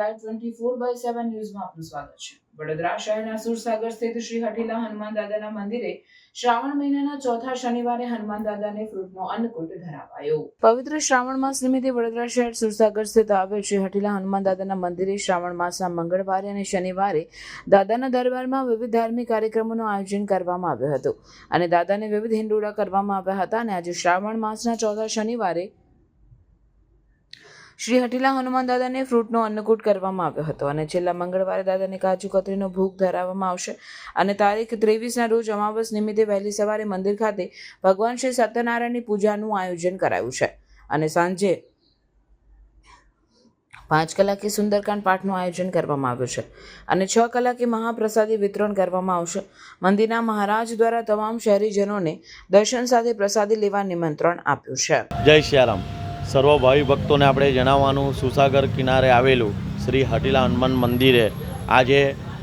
Live twenty four by seven ન્યૂઝમાં આપનું સ્વાગત છે. વડોદરા શહેરના સુરસાગર સ્થિત શ્રી હઠીલા હનુમાન દાદાના મંદિરે શ્રાવણ મહિનાના ચોથા શનિવારે હનુમાન દાદાને ફ્રૂટનો અન્નકૂટ ધરાવાયો. પવિત્ર શ્રાવણ માસ નિમિત્તે વડોદરા શહેર સુરસાગર સ્થિત આવેલ શ્રી હઠીલા હનુમાન દાદાના મંદિરે શ્રાવણ માસના મંગળવારે અને શનિવારે દાદાના દરબારમાં વિવિધ ધાર્મિક કાર્યક્રમોનું આયોજન કરવામાં આવ્યું હતું. અને દાદાને વિવિધ હિંડોળા કરવામાં આવ્યા હતા અને આજે શ્રાવણ માસના ચોથા શનિવારે શ્રી હઠીલા હનુમાન દાદાને ફ્રૂટનો અન્નકૂટ કરવામાં આવ્યો હતો અને છેલ્લા મંગળવારે દાદાને કાજુ કતરીનો ભોગ ધરાવવામાં આવશે. અને તારીખ ત્રેવીસના રોજ અમાવસ નિમિત્તે વહેલી સવારે મંદિર ખાતે ભગવાન શ્રી સત્યનારાયણની પૂજાનું આયોજન કરાયું છે. અને સાંજે પાંચ કલાકે સુંદરકાંડ પાઠનું આયોજન કરવામાં આવ્યું છે. અને છ કલાકે મહાપ્રસાદી વિતરણ કરવામાં આવશે. મંદિરના મહારાજ દ્વારા તમામ શહેરીજનોને દર્શન સાથે પ્રસાદી લેવા નિમંત્રણ આપ્યું છે. જય શ્યારામ સર્વ ભાવિ ભક્તોને આપણે જણાવવાનું, સુસાગર કિનારે આવેલું શ્રી હટીલા હનુમાન મંદિરે આજે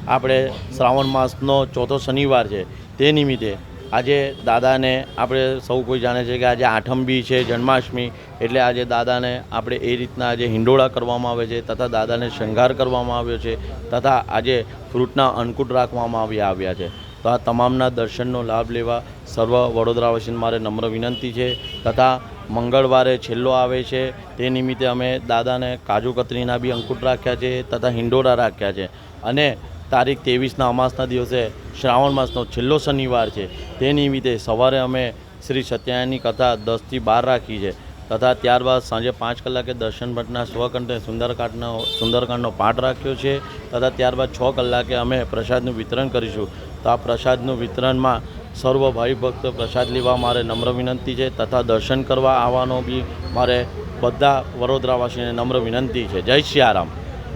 આપણે શ્રાવણ માસનો ચોથો શનિવાર છે. તે નિમિત્તે આજે દાદાને આપણે સૌ કોઈ જાણે છે કે આજે આઠમ બી છે, જન્માષ્ટમી, એટલે આજે દાદાને આપણે એ રીતના આજે હિંડોળા કરવામાં આવે છે, તથા દાદાને શૃંગાર કરવામાં આવ્યો છે, તથા આજે ફ્રૂટના અન્નકૂટ રાખવામાં આવ્યા આવ્યા છે. તો આ તમામના દર્શનનો લાભ લેવા સર્વ વડોદરાવાસીને મારે નમ્ર વિનંતી છે, તથા મંગળવારે છેલ્લો આવે છે. તે નિમિત્તે અમે દાદાને કાજુ કતરીના બી અંકુટ રાખ્યા છે તથા હિંડોળા રાખ્યા છે. અને તારીખ ત્રેવીસના અમાસના દિવસે શ્રાવણ માસનો છેલ્લો શનિવાર છે. તે નિમિત્તે સવારે અમે શ્રી સત્યનારાયણની કથા દસથી બાર રાખી છે. તથા ત્યારબાદ સાંજે પાંચ કલાકે દર્શન ભટ્ટના સ્વકંઠે સુંદરકાંડનો સુંદરકાંડનો પાઠ રાખ્યો છે. તથા ત્યારબાદ છ કલાકે અમે પ્રસાદનું વિતરણ કરીશું. તો આ પ્રસાદનું વિતરણમાં સર્વ ભક્તો પ્રસાદ લેવા મારે નમ્ર વિનંતી છે તથા દર્શન કરવા આવવાનો બી મારે બધા વડોદરાવાસીને નમ્ર વિનંતી છે. જય સિયારામ